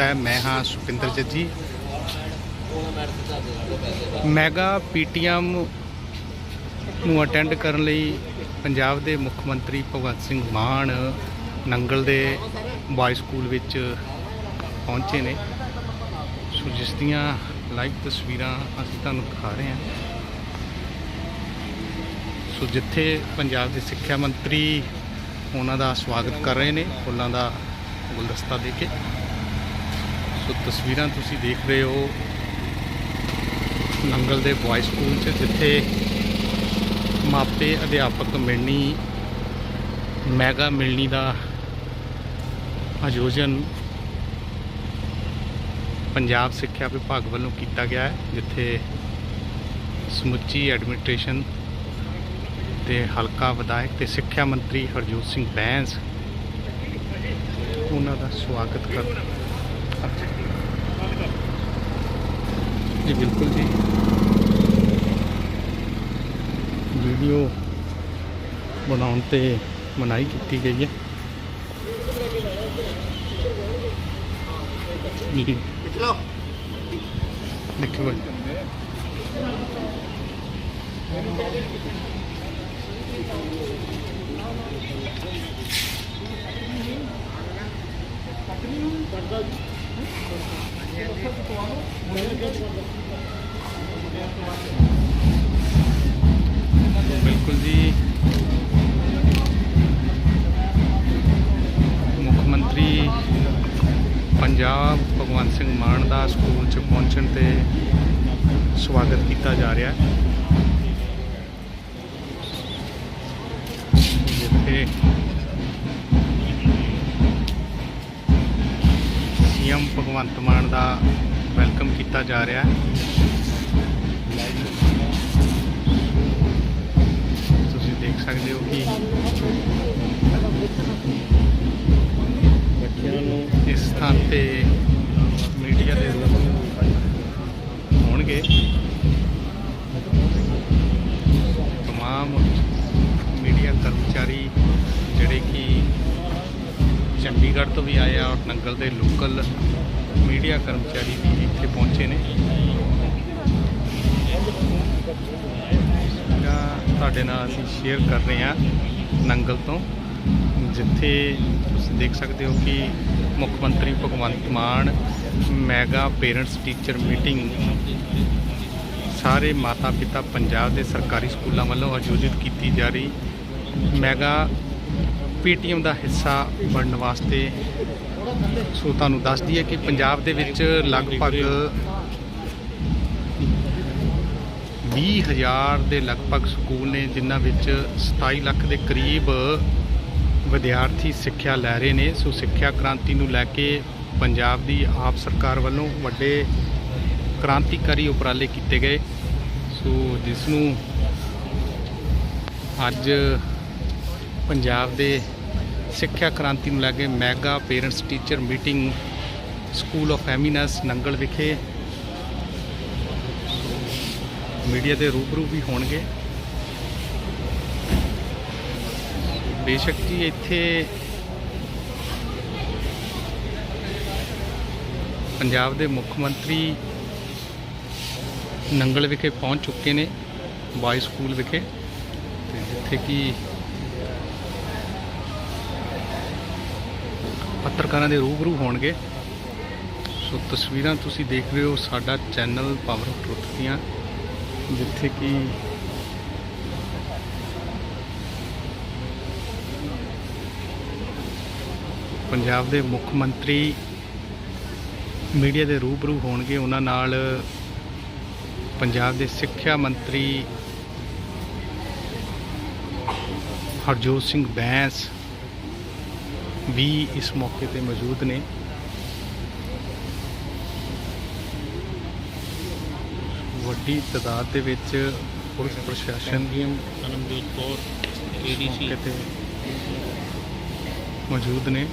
ਸਵਾਗਤ ਹੈ। ਮੈਂ ਹਾਂ ਸੁਪਿੰਦਰ ਜੱਜੀ। ਮੈਗਾ ਪੀਟੀਐਮ ਨੂੰ ਅਟੈਂਡ ਕਰਨ ਲਈ ਪੰਜਾਬ ਦੇ ਮੁੱਖ ਮੰਤਰੀ ਭਗਵੰਤ ਸਿੰਘ ਮਾਨ ਨੰਗਲ ਦੇ ਬਾਈ ਸਕੂਲ ਵਿੱਚ ਪਹੁੰਚੇ ਨੇ। ਸੋ ਜਿਸ ਦੀਆਂ ਲਾਈਵ ਤਸਵੀਰਾਂ ਅਸੀਂ ਤੁਹਾਨੂੰ ਦਿਖਾ ਰਹੇ ਹਾਂ। ਸੋ ਜਿੱਥੇ ਪੰਜਾਬ ਦੇ ਸਿੱਖਿਆ ਮੰਤਰੀ ਉਹਨਾਂ ਦਾ ਸਵਾਗਤ ਕਰ ਰਹੇ ਨੇ, ਫੁੱਲਾਂ ਦਾ ਗੁਲਦਸਤਾ ਦੇ ਕੇ। ਸੋ ਤਸਵੀਰਾਂ ਤੁਸੀਂ ਦੇਖ ਰਹੇ ਹੋ। ਨੰਗਲ ਦੇ ਬॉय ਸਕੂਲ 'ਚ, ਜਿੱਥੇ ਮਾਪੇ ਅਧਿਆਪਕ ਮਿਲਣੀ, ਮੈਗਾ ਮਿਲਣੀ ਦਾ ਆਯੋਜਨ ਪੰਜਾਬ ਸਿੱਖਿਆ ਵਿਭਾਗ ਵੱਲੋਂ ਕੀਤਾ ਗਿਆ ਹੈ, ਜਿੱਥੇ ਸਮੁੱਚੀ ਐਡਮਿਨਿਸਟ੍ਰੇਸ਼ਨ ਤੇ ਹਲਕਾ ਵਿਧਾਇਕ ਤੇ ਸਿੱਖਿਆ ਮੰਤਰੀ ਹਰਜੋਤ ਸਿੰਘ ਬੈਂਸ ਉਹਨਾਂ ਦਾ ਸਵਾਗਤ ਕਰਦਾ ਜੀ ਬਿਲਕੁਲ ਜੀ। ਵੀਡੀਓ ਬਣਾਉਣ ਤੇ ਮਨਾਹੀ ਕੀਤੀ ਗਈ ਹੈ। ਜੀ। ਚਲੋ ਦੇਖੋ ਬਾਈ ਬਿਲਕੁਲ ਜੀ। ਮੁੱਖ ਮੰਤਰੀ ਪੰਜਾਬ ਭਗਵੰਤ ਸਿੰਘ ਮਾਨ ਦਾ ਸਕੂਲ 'ਚ ਪਹੁੰਚਣ ਤੇ ਸਵਾਗਤ ਕੀਤਾ ਜਾ ਰਿਹਾ ਹੈ। ਜਿੱਥੇ ਭਗਵੰਤ ਮਾਨ ਦਾ ਵੈਲਕਮ ਕੀਤਾ ਜਾ ਰਿਹਾ ਹੈ। ਤੁਸੀਂ ਦੇਖ ਸਕਦੇ ਹੋ ਕਿ ਬੱਚਿਆਂ ਨੂੰ ਇਸ ਸਥਾਨ ਤੇ ਮੀਡੀਆ ਦੇ ਹੋਣਗੇ। ਤਮਾਮ ਮੀਡੀਆ ਕਰਮਚਾਰੀ ਜਿਹੜੇ ਕਿ ਚੰਡੀਗੜ੍ਹ ਤੋਂ ਵੀ ਆਏ ਆ ਔਰ ਨੰਗਲ ਦੇ ਲੋਕਲ ਮੀਡੀਆ ਕਰਮਚਾਰੀ ਵੀ ਇੱਥੇ ਪਹੁੰਚੇ ਨੇ। ਤੁਹਾਡੇ ਨਾਲ ਅਸੀਂ ਸ਼ੇਅਰ ਕਰ ਰਹੇ ਹਾਂ ਨੰਗਲ ਤੋਂ, ਜਿੱਥੇ ਤੁਸੀਂ ਦੇਖ ਸਕਦੇ ਹੋ ਕਿ ਮੁੱਖ ਮੰਤਰੀ Bhagwant Mann, mega parents teacher meeting ਸਾਰੇ ਮਾਤਾ ਪਿਤਾ ਪੰਜਾਬ ਦੇ ਸਰਕਾਰੀ ਸਕੂਲਾਂ ਵੱਲੋਂ ਆਯੋਜਿਤ ਕੀਤੀ ਜਾ ਰਹੀ। ਮੈਗਾ ਪੀਟੀਐਮ ਦਾ ਹਿੱਸਾ ਬਣਨ ਵਾਸਤੇ ਸੋ ਤੁਹਾਨੂੰ ਦੱਸ ਦਈਏ ਕਿ ਪੰਜਾਬ ਦੇ ਵਿੱਚ ਲਗਭਗ 20000 ਦੇ ਲਗਭਗ ਸਕੂਲ ਨੇ, ਜਿਨ੍ਹਾਂ ਵਿੱਚ 27 ਲੱਖ ਦੇ ਕਰੀਬ ਵਿਦਿਆਰਥੀ ਸਿੱਖਿਆ ਲੈ ਰਹੇ ਨੇ। ਸੋ ਸਿੱਖਿਆ ਕ੍ਰਾਂਤੀ ਨੂੰ ਲੈ ਕੇ ਪੰਜਾਬ ਦੀ ਆਪ ਸਰਕਾਰ ਵੱਲੋਂ ਵੱਡੇ ਕ੍ਰਾਂਤੀਕਾਰੀ ਉਪਰਾਲੇ ਕੀਤੇ ਗਏ। ਸੋ ਜਿਸ ਨੂੰ ਅੱਜ ਪੰਜਾਬ ਦੇ ਸਿੱਖਿਆ ਕ੍ਰਾਂਤੀ ਨੂੰ ਲੈ ਕੇ mega parents teacher meeting school of eminence Nangal ਵਿਖੇ। ਮੀਡੀਆ ਦੇ ਰੂਬਰੂ ਵੀ ਹੋਣਗੇ। ਬੇਸ਼ੱਕ ਜੀ ਇੱਥੇ ਪੰਜਾਬ ਦੇ ਮੁੱਖ ਮੰਤਰੀ ਨੰਗਲ ਵਿਖੇ ਪਹੁੰਚ ਚੁੱਕੇ ਨੇ ਬਾਈ ਸਕੂਲ ਵਿਖੇ। ਤੇ ਜਿੱਥੇ ਕਿ ਪੱਤਰਕਾਰਾਂ ਦੇ ਰੂਬਰੂ ਹੋਣਗੇ। ਸੋ ਤਸਵੀਰਾਂ ਤੁਸੀਂ ਦੇਖ ਰਹੇ ਹੋ ਸਾਡਾ ਚੈਨਲ ਪਾਵਰ ਆਫ ਟਰੁੱਥ ਦੀਆਂ, ਜਿੱਥੇ ਕਿ ਪੰਜਾਬ ਦੇ ਮੁੱਖ ਮੰਤਰੀ ਮੀਡੀਆ ਦੇ ਰੂਬਰੂ ਹੋਣਗੇ। ਉਹਨਾਂ ਨਾਲ ਪੰਜਾਬ ਦੇ ਸਿੱਖਿਆ ਮੰਤਰੀ ਹਰਜੋਤ ਸਿੰਘ ਬੈਂਸ ਵੀ ਇਸ ਮੌਕੇ ਤੇ ਮੌਜੂਦ ਨੇ। ਵੱਡੀ ਤਾਦਾਦ ਦੇ ਵਿੱਚ ਪੁਲਿਸ ਪ੍ਰਸ਼ਾਸਨ ਐਮਡੀਐਮ ਅਨੰਦਜੋਤ ਕੌਰ ਏਡੀਸੀ ਮੌਜੂਦ ਨੇ।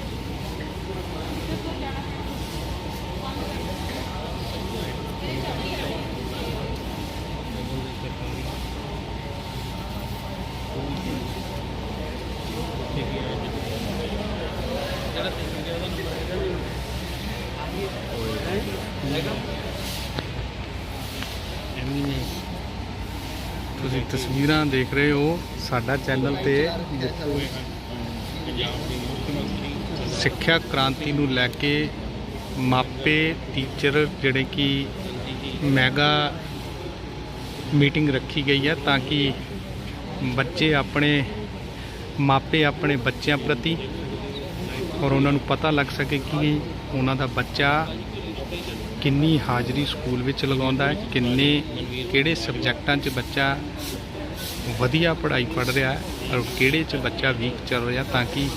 ਤਸਵੀਰਾਂ ਦੇਖ ਰਹੇ ਹੋ ਸਾਡਾ ਚੈਨਲ ਤੇ ਸਿੱਖਿਆ ਕ੍ਰਾਂਤੀ ਨੂੰ ਲੈ ਕੇ ਮਾਪੇ, ਟੀਚਰ ਜਿਹੜੇ ਕਿ ਮੈਗਾ ਮੀਟਿੰਗ ਰੱਖੀ ਗਈ ਹੈ ਤਾਂ ਕਿ ਬੱਚੇ ਆਪਣੇ, ਮਾਪੇ ਆਪਣੇ ਬੱਚਿਆਂ ਪ੍ਰਤੀ ਔਰ ਉਹਨਾਂ ਨੂੰ ਪਤਾ ਲੱਗ ਸਕੇ ਕਿ ਉਹਨਾਂ ਦਾ ਬੱਚਾ ਕਿੰਨੀ ਹਾਜ਼ਰੀ ਸਕੂਲ ਵਿੱਚ ਲਗਾਉਂਦਾ ਹੈ, ਕਿੰਨੇ, ਕਿਹੜੇ ਸਬਜੈਕਟਾਂ 'ਚ ਬੱਚਾ ਵਧੀਆ ਪੜ੍ਹਾਈ ਪੜ੍ਹ ਰਿਹਾ ਹੈ ਔਰ ਕਿਹੜੇ 'ਚ ਬੱਚਾ ਵੀਕ ਚੱਲ ਰਿਹਾ ਤਾਂ ਕਿ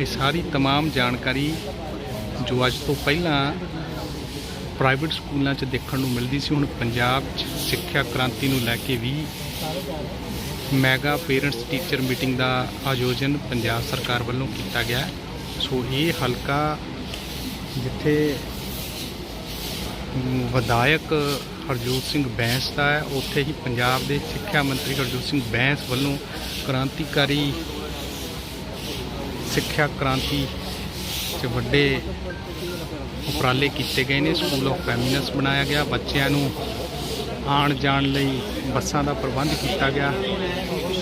ਇਹ ਸਾਰੀ तमाम ਜਾਣਕਾਰੀ ਜੋ ਅੱਜ ਤੋਂ ਪਹਿਲਾਂ ਪ੍ਰਾਈਵੇਟ ਸਕੂਲਾਂ 'ਚ ਦੇਖਣ ਨੂੰ ਮਿਲਦੀ ਸੀ ਹੁਣ ਪੰਜਾਬ 'ਚ ਸਿੱਖਿਆ ਕ੍ਰਾਂਤੀ ਨੂੰ ਲੈ ਕੇ ਵੀ ਮੈਗਾ ਪੇਰੈਂਟਸ ਟੀਚਰ ਮੀਟਿੰਗ ਦਾ ਆਯੋਜਨ ਪੰਜਾਬ ਸਰਕਾਰ ਵੱਲੋਂ ਕੀਤਾ ਗਿਆ ਹੈ। ਸੋ ਇਹ ਹਲਕਾ ਜਿੱਥੇ ਮ, ਵਿਧਾਇਕ ਹਰਜੋਤ ਸਿੰਘ ਬੈਂਸ ਦਾ ਹੈ। ਉੱਥੇ ਹੀ ਪੰਜਾਬ ਦੇ ਸਿੱਖਿਆ ਮੰਤਰੀ ਹਰਜੋਤ ਸਿੰਘ ਬੈਂਸ ਵੱਲੋਂ ਕ੍ਰਾਂਤੀਕਾਰੀ ਸਿੱਖਿਆ ਕ੍ਰਾਂਤੀ 'ਚ ਵੱਡੇ ਉਪਰਾਲੇ ਕੀਤੇ ਗਏ ਨੇ। ਸਕੂਲ ਆਫ ਫੈਮਿਨਸ ਬਣਾਇਆ ਗਿਆ। ਬੱਚਿਆਂ ਨੂੰ ਆਉਣ ਜਾਣ ਲਈ ਬੱਸਾਂ ਦਾ ਪ੍ਰਬੰਧ ਕੀਤਾ ਗਿਆ।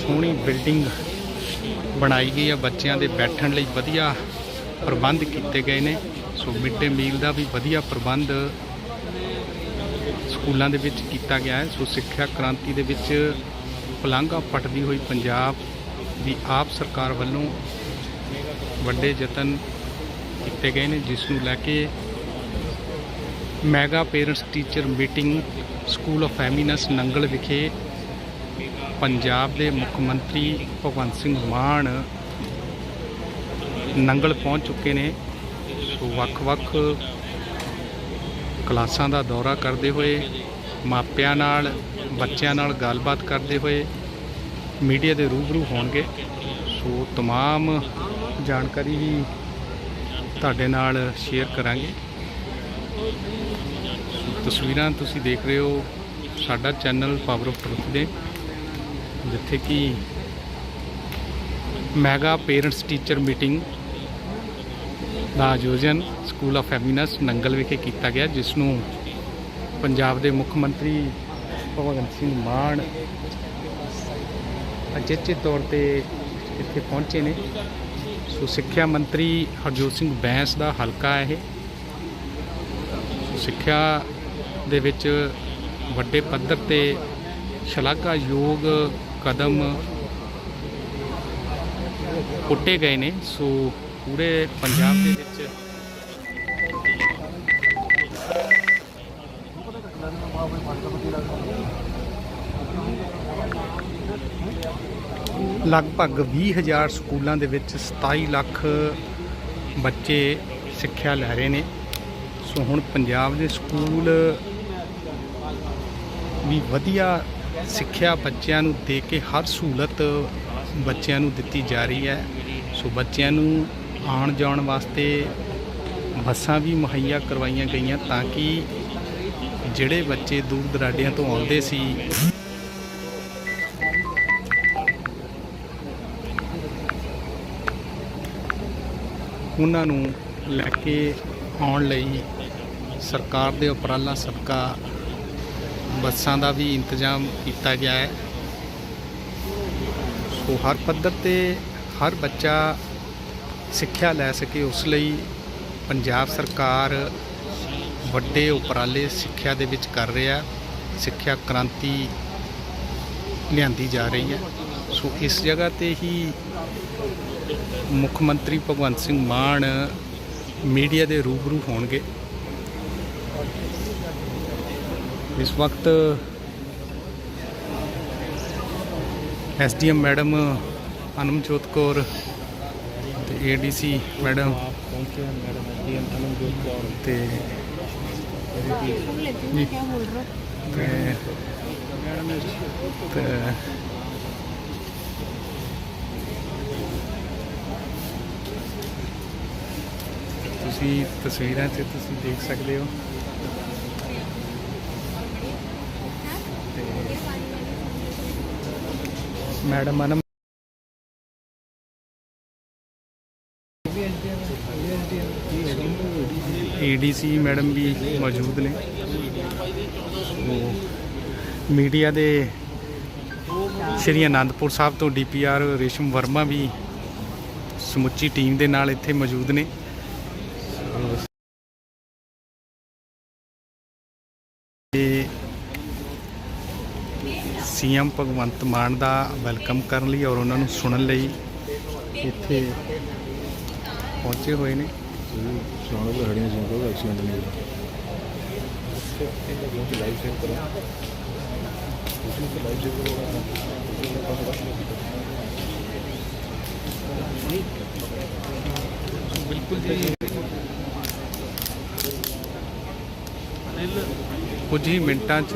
ਸੋਹਣੀ ਬਿਲਡਿੰਗ ਬਣਾਈ ਗਈ ਹੈ। ਬੱਚਿਆਂ ਦੇ ਬੈਠਣ ਲਈ ਵਧੀਆ ਪ੍ਰਬੰਧ ਕੀਤੇ ਗਏ ਨੇ। ਸੋ ਮਿਡ ਡੇ ਮੀਲ ਦਾ ਵੀ ਵਧੀਆ ਪ੍ਰਬੰਧ ਸਕੂਲਾਂ ਦੇ ਵਿੱਚ ਕੀਤਾ ਗਿਆ ਹੈ। ਸੋ ਸਿੱਖਿਆ ਕ੍ਰਾਂਤੀ ਦੇ ਵਿੱਚ ਪਲਾਂਘਾ ਪਟਦੀ ਹੋਈ ਪੰਜਾਬ ਦੀ ਆਪ ਸਰਕਾਰ ਵੱਲੋਂ ਵੱਡੇ ਯਤਨ ਕੀਤੇ ਗਏ ਨੇ, ਜਿਸ ਨੂੰ ਲੈ ਕੇ mega parents teacher meeting school of eminence Nangal ਵਿਖੇ ਪੰਜਾਬ ਦੇ ਮੁੱਖ ਮੰਤਰੀ ਭਗਵੰਤ ਸਿੰਘ ਮਾਨ ਨੰਗਲ ਪਹੁੰਚ ਚੁੱਕੇ ਨੇ। ਸੋ ਵੱਖ-ਵੱਖ ਕਲਾਸਾਂ ਦਾ ਦੌਰਾ ਕਰਦੇ ਹੋਏ ਮਾਪਿਆਂ ਨਾਲ ਬੱਚਿਆਂ ਨਾਲ ਗੱਲਬਾਤ ਕਰਦੇ ਹੋਏ ਮੀਡੀਆ ਦੇ ਰੂਬਰੂ ਹੋਣਗੇ ਸੋ तमाम ਜਾਣਕਾਰੀ ਵੀ ਤੁਹਾਡੇ ਨਾਲ ਸ਼ੇਅਰ ਕਰਾਂਗੇ ਤਸਵੀਰਾਂ ਤੁਸੀਂ ਦੇਖ ਰਹੇ ਹੋ ਸਾਡਾ ਚੈਨਲ ਪਾਵਰ ਆਫ ਟਰੁੱਥ ਦੇ ਜਿੱਥੇ ਕਿ ਮੈਗਾ ਪੇਰੈਂਟਸ ਟੀਚਰ ਮੀਟਿੰਗ ਦਾ ਆਯੋਜਨ ਸਕੂਲ ਆਫ ਫੈਮਿਨਸ ਨੰਗਲ ਵਿਖੇ ਕੀਤਾ ਗਿਆ ਜਿਸ ਨੂੰ ਪੰਜਾਬ ਦੇ ਮੁੱਖ ਮੰਤਰੀ ਭਗਵੰਤ ਸਿੰਘ ਮਾਨ ਅਚੇਚੇ ਤੌਰ ਤੇ ਇੱਥੇ ਪਹੁੰਚੇ ਨੇ। ਸੋ ਸਿੱਖਿਆ ਮੰਤਰੀ ਹਰਜੋਤ ਸਿੰਘ ਬੈਂਸ ਦਾ ਹਲਕਾ ਹੈ ਇਹ ਸਿੱਖਿਆ ਦੇ ਵਿੱਚ ਵੱਡੇ ਪੱਧਰ ਤੇ ਸ਼ਲਾਘਾਯੋਗ ਕਦਮ ਪੁੱਟੇ ਗਏ ਨੇ। ਸੋ ਪੂਰੇ ਪੰਜਾਬ ਦੇ ਵਿੱਚ। ਲਗਭਗ 20000 ਸਕੂਲਾਂ ਦੇ ਵਿੱਚ 27 ਲੱਖ ਬੱਚੇ ਸਿੱਖਿਆ ਲੈ ਰਹੇ ਨੇ। ਸੋ ਹੁਣ ਪੰਜਾਬ ਦੇ ਸਕੂਲ ਵੀ ਵਧੀਆ ਸਿੱਖਿਆ ਬੱਚਿਆਂ ਨੂੰ ਦੇ ਕੇ ਹਰ ਸਹੂਲਤ ਬੱਚਿਆਂ ਨੂੰ ਦਿੱਤੀ ਜਾ ਰਹੀ ਹੈ। ਸੋ ਬੱਚਿਆਂ ਨੂੰ ਆਉਣ ਜਾਣ ਵਾਸਤੇ ਬੱਸਾਂ ਵੀ ਮੁਹੱਈਆ ਕਰਵਾਈਆਂ ਗਈਆਂ ਤਾਂ ਕਿ ਜਿਹੜੇ ਬੱਚੇ ਦੂਰ ਦਰਾਡਿਆਂ ਤੋਂ ਆਉਂਦੇ ਸੀ ਉਹਨਾਂ ਨੂੰ ਲੈ ਕੇ ਆਉਣ ਲਈ ਸਰਕਾਰ ਦੇ ਉਪਰਾਲਾ ਸਦਕਾ ਬੱਸਾਂ ਦਾ ਵੀ ਇੰਤਜ਼ਾਮ ਕੀਤਾ ਗਿਆ ਹੈ। ਸੋ ਹਰ ਪੱਧਰ ਤੇ ਹਰ ਬੱਚਾ ਸਿੱਖਿਆ ਲੈ ਸਕੇ, ਉਸ ਲਈ ਪੰਜਾਬ ਸਰਕਾਰ ਵੱਡੇ ਉਪਰਾਲੇ ਸਿੱਖਿਆ ਦੇ ਵਿੱਚ ਕਰ ਰਿਹਾ ਸਿੱਖਿਆ ਕ੍ਰਾਂਤੀ ਲਿਆਂਦੀ ਜਾ ਰਹੀ ਹੈ। ਸੋ ਇਸ ਜਗ੍ਹਾ ਤੇ ਹੀ ਮੁੱਖ ਮੰਤਰੀ ਭਗਵੰਤ ਸਿੰਘ ਮਾਨ ਮੀਡੀਆ ਦੇ ਰੂਬਰੂ ਹੋਣਗੇ। ਇਸ ਵਕਤ SDM madam Anamjot Kaur ADC madam ਪਹੁੰਚੇ ਮੈਡਮ ਜੀ ਕੌਰ ਤੇ ਤੁਸੀਂ ਤਸਵੀਰਾਂ 'ਚ ਤੁਸੀਂ ਦੇਖ ਸਕਦੇ ਹੋ ਮੈਡਮ ਅਨਮ ਏਡੀਸੀ ਮੈਡਮ ਵੀ ਮੌਜੂਦ ਨੇ। ਮੀਡੀਆ ਦੇ ਸ਼੍ਰੀ ਅਨੰਦਪੁਰ ਸਾਹਿਬ ਤੋਂ ਡੀਪੀਆਰ ਰੇਸ਼ਮ ਵਰਮਾ ਵੀ ਸਮੁੱਚੀ ਟੀਮ ਦੇ ਨਾਲ ਇੱਥੇ ਮੌਜੂਦ ਨੇ। ਸੋ ਤੇ ਸੀਐਮ ਭਗਵੰਤ ਮਾਨ ਦਾ ਵੈਲਕਮ ਕਰਨ ਲਈ ਔਰ ਉਹਨਾਂ ਨੂੰ ਸੁਣਨ ਲਈ ਇੱਥੇ ਪਹੁੰਚੇ ਹੋਏ ਨੇ। ਸੁਣੋ ਕਿ ਹੜੀਆਂ ਸਿੰਘ ਕੋਲ ਐਕਸੀਡੈਂਟ ਨਹੀਂ ਹੋਇਆ। ਲਾਈਵ ਸ਼ੇਅਰ ਕਰੋ ਲਾਈਵ ਸ਼ੇਅਰ ਬਿਲਕੁਲ ਜੀ। ਕੁਝ ਹੀ ਮਿੰਟਾਂ 'ਚ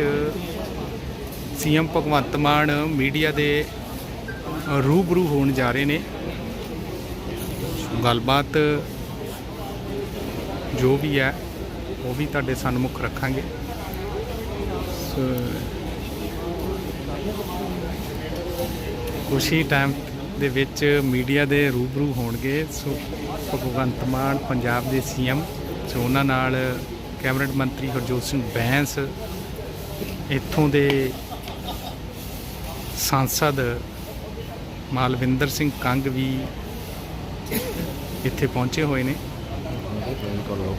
ਸੀਐਮ ਭਗਵੰਤ ਮਾਨ ਮੀਡੀਆ ਦੇ ਰੂਬਰੂ ਹੋਣ ਜਾ ਰਹੇ ਨੇ। ਸੋ ਗੱਲਬਾਤ ਜੋ ਵੀ ਹੈ, ਉਹ ਵੀ ਤੁਹਾਡੇ ਸਨਮੁਖ ਰੱਖਾਂਗੇ। ਸੋ ਕੁਛ ਹੀ ਟਾਈਮ ਦੇ ਵਿੱਚ ਮੀਡੀਆ ਦੇ ਰੂਬਰੂ ਹੋਣਗੇ। ਸੋ ਭਗਵੰਤ ਮਾਨ ਪੰਜਾਬ ਦੇ ਸੀਐਮ ਸੋ ਉਹਨਾਂ ਨਾਲ ਕੈਬਨਿਟ ਮੰਤਰੀ ਹਰਜੋਤ ਸਿੰਘ ਬੈਂਸ ਇੱਥੋਂ ਦੇ ਸਾਂਸਦ ਮਾਲਵਿੰਦਰ ਸਿੰਘ ਕੰਗ ਵੀ ਇੱਥੇ ਪਹੁੰਚੇ ਹੋਏ ਨੇ ਜੁਆਇਨ ਕਰ ਲਓ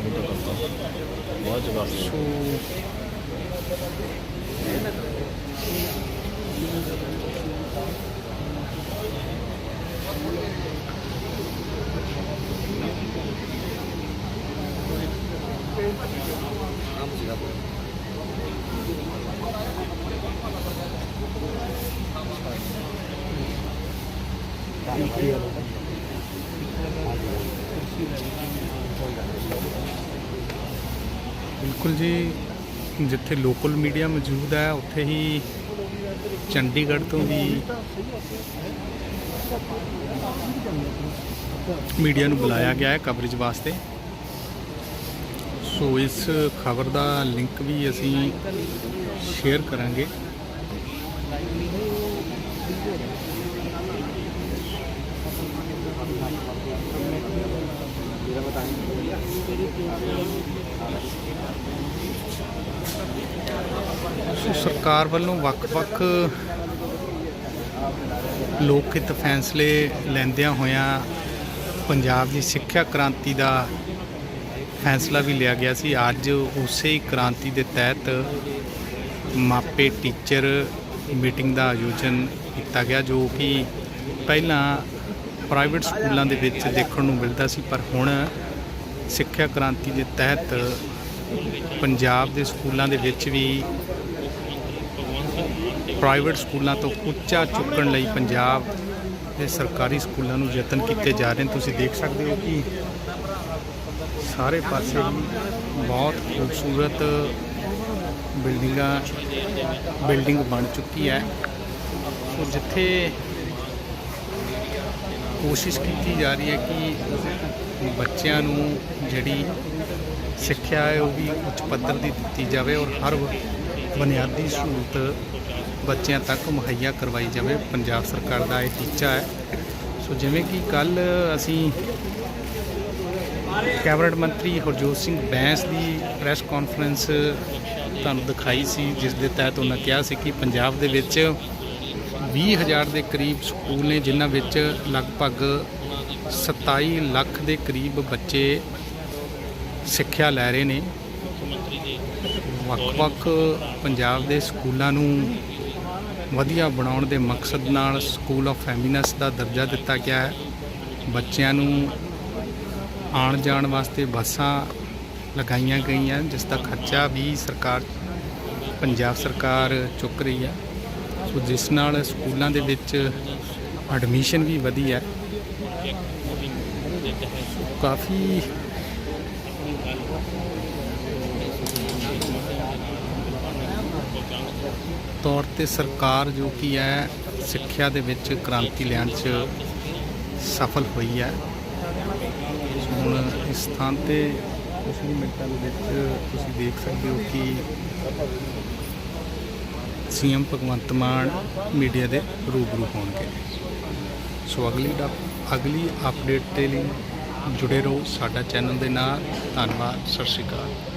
ਮੈਂ ਤਾਂ ਕਰਤਾ ਬਹੁਤ ਜਗ੍ਹਾ ਸੋ ਬਿਲਕੁਲ ਜੀ, ਜਿੱਥੇ ਲੋਕਲ ਮੀਡੀਆ ਮੌਜੂਦ ਹੈ, ਉੱਥੇ ਹੀ ਚੰਡੀਗੜ੍ਹ ਤੋਂ ਵੀ ਮੀਡੀਆ ਨੂੰ ਬੁਲਾਇਆ ਗਿਆ ਹੈ ਕਵਰੇਜ ਵਾਸਤੇ। ਸੋ ਇਸ ਖਬਰ ਦਾ ਲਿੰਕ ਵੀ ਅਸੀਂ ਸ਼ੇਅਰ ਕਰਾਂਗੇ। ਸੋ ਸਰਕਾਰ ਵੱਲੋਂ ਵੱਖ-ਵੱਖ ਲੋਕ ਹਿੱਤ ਫੈਸਲੇ ਲੈਂਦਿਆਂ ਹੋਇਆਂ ਪੰਜਾਬ ਦੀ ਸਿੱਖਿਆ ਕ੍ਰਾਂਤੀ ਦਾ ਫੈਸਲਾ ਵੀ ਲਿਆ ਗਿਆ ਸੀ। ਅੱਜ ਉਸੇ ਹੀ ਕ੍ਰਾਂਤੀ ਦੇ ਤਹਿਤ ਮਾਪੇ, ਟੀਚਰ ਮੀਟਿੰਗ ਦਾ ਆਯੋਜਨ ਕੀਤਾ ਗਿਆ, ਜੋ ਕਿ ਪਹਿਲਾਂ ਪ੍ਰਾਈਵੇਟ ਸਕੂਲਾਂ ਦੇ ਵਿੱਚ ਦੇਖਣ ਨੂੰ ਮਿਲਦਾ ਸੀ, ਪਰ ਹੁਣ ਸਿੱਖਿਆ ਕ੍ਰਾਂਤੀ ਦੇ ਤਹਿਤ ਪੰਜਾਬ ਦੇ ਸਕੂਲਾਂ ਦੇ ਵਿੱਚ ਵੀ ਪ੍ਰਾਈਵੇਟ ਸਕੂਲਾਂ ਤੋਂ ਉੱਚਾ ਚੁੱਕਣ ਲਈ ਪੰਜਾਬ ਦੇ ਸਰਕਾਰੀ ਸਕੂਲਾਂ ਨੂੰ ਯਤਨ ਕੀਤੇ ਜਾ ਰਹੇ ਨੇ। ਤੁਸੀਂ ਦੇਖ ਸਕਦੇ ਹੋ ਕਿ ਸਾਰੇ ਪਾਸੇ ਬਹੁਤ ਖੂਬਸੂਰਤ ਬਿਲਡਿੰਗਾਂ, ਬਿਲਡਿੰਗ ਬਣ ਚੁੱਕੀ ਹੈ। ਸੋ ਜਿੱਥੇ ਕੋਸ਼ਿਸ਼ ਕੀਤੀ ਜਾ ਰਹੀ ਹੈ ਕਿ ਬੱਚਿਆਂ ਨੂੰ ਜਿਹੜੀ ਸਿੱਖਿਆ ਹੈ ਉਹ ਵੀ ਉੱਚ ਪੱਧਰ ਦੀ ਦਿੱਤੀ ਜਾਵੇ ਔਰ ਹਰ ਬੁਨਿਆਦੀ ਸਹੂਲਤ ਬੱਚਿਆਂ ਤੱਕ ਮੁਹੱਈਆ ਕਰਵਾਈ ਜਾਵੇ। ਪੰਜਾਬ ਸਰਕਾਰ ਦਾ ਇਹ ਟੀਚਾ ਹੈ। ਸੋ ਜਿਵੇਂ ਕਿ ਕੱਲ ਅਸੀਂ ਕੈਬਨਿਟ ਮੰਤਰੀ ਹਰਜੋਤ ਸਿੰਘ ਬੈਂਸ ਦੀ ਪ੍ਰੈਸ ਕਾਨਫਰੰਸ ਤੁਹਾਨੂੰ ਦਿਖਾਈ ਸੀ, ਜਿਸ ਦੇ ਤਹਿਤ ਉਹਨਾਂ ਕਿਹਾ ਸੀ ਕਿ ਪੰਜਾਬ ਦੇ ਵਿੱਚ 20000 ਦੇ ਕਰੀਬ ਸਕੂਲ ਨੇ, ਜਿਨ੍ਹਾਂ ਵਿੱਚ ਲਗਭਗ 27 ਲੱਖ ਦੇ ਕਰੀਬ ਬੱਚੇ ਸਿੱਖਿਆ ਲੈ ਰਹੇ ਨੇ। ਵੱਖ-ਵੱਖ ਪੰਜਾਬ ਦੇ ਸਕੂਲਾਂ ਨੂੰ ਵਧੀਆ ਬਣਾਉਣ ਦੇ ਮਕਸਦ ਨਾਲ ਸਕੂਲ ਆਫ ਫੈਮਿਨਸ ਦਾ ਦਰਜਾ ਦਿੱਤਾ ਗਿਆ ਹੈ। ਬੱਚਿਆਂ ਨੂੰ ਆਉਣ ਜਾਣ ਵਾਸਤੇ ਬੱਸਾਂ ਲਗਾਈਆਂ ਗਈਆਂ, ਜਿਸ ਦਾ ਖਰਚਾ ਵੀ ਸਰਕਾਰ, ਪੰਜਾਬ ਸਰਕਾਰ ਚੁੱਕ ਰਹੀ ਹੈ। ਸੋ ਜਿਸ ਨਾਲ ਸਕੂਲਾਂ ਦੇ ਵਿੱਚ ਐਡਮਿਸ਼ਨ ਵੀ ਵਧੀ ਹੈ। ਕਾਫੀ ਤੌਰ ਤੇ ਸਰਕਾਰ ਜੋ ਕੀ ਹੈ, ਸਿੱਖਿਆ ਦੇ ਵਿੱਚ ਕ੍ਰਾਂਤੀ ਲਿਆਉਣ 'ਚ ਸਫਲ ਹੋਈ ਹੈ। ਹੁਣ ਇਸ ਥਾਂ ਤੇ ਕੁਝ ਹੀ ਮਿੰਟਾਂ ਦੇ ਵਿੱਚ ਤੁਸੀਂ ਦੇਖ ਸਕਦੇ ਹੋ ਕਿ ਸੀਐਮ ਭਗਵੰਤ ਮਾਨ ਮੀਡੀਆ ਦੇ ਰੂਬਰੂ ਹੋਣਗੇ। ਸੋ ਅਗਲੀ ਡਾ- ਅਗਲੀ ਅਪਡੇਟ ਦੇ ਲਈ ਜੁੜੇ ਰਹੋ ਸਾਡਾ ਚੈਨਲ ਦੇ ਨਾਲ। ਧੰਨਵਾਦ, ਸਤਿ ਸ਼੍ਰੀ ਅਕਾਲ।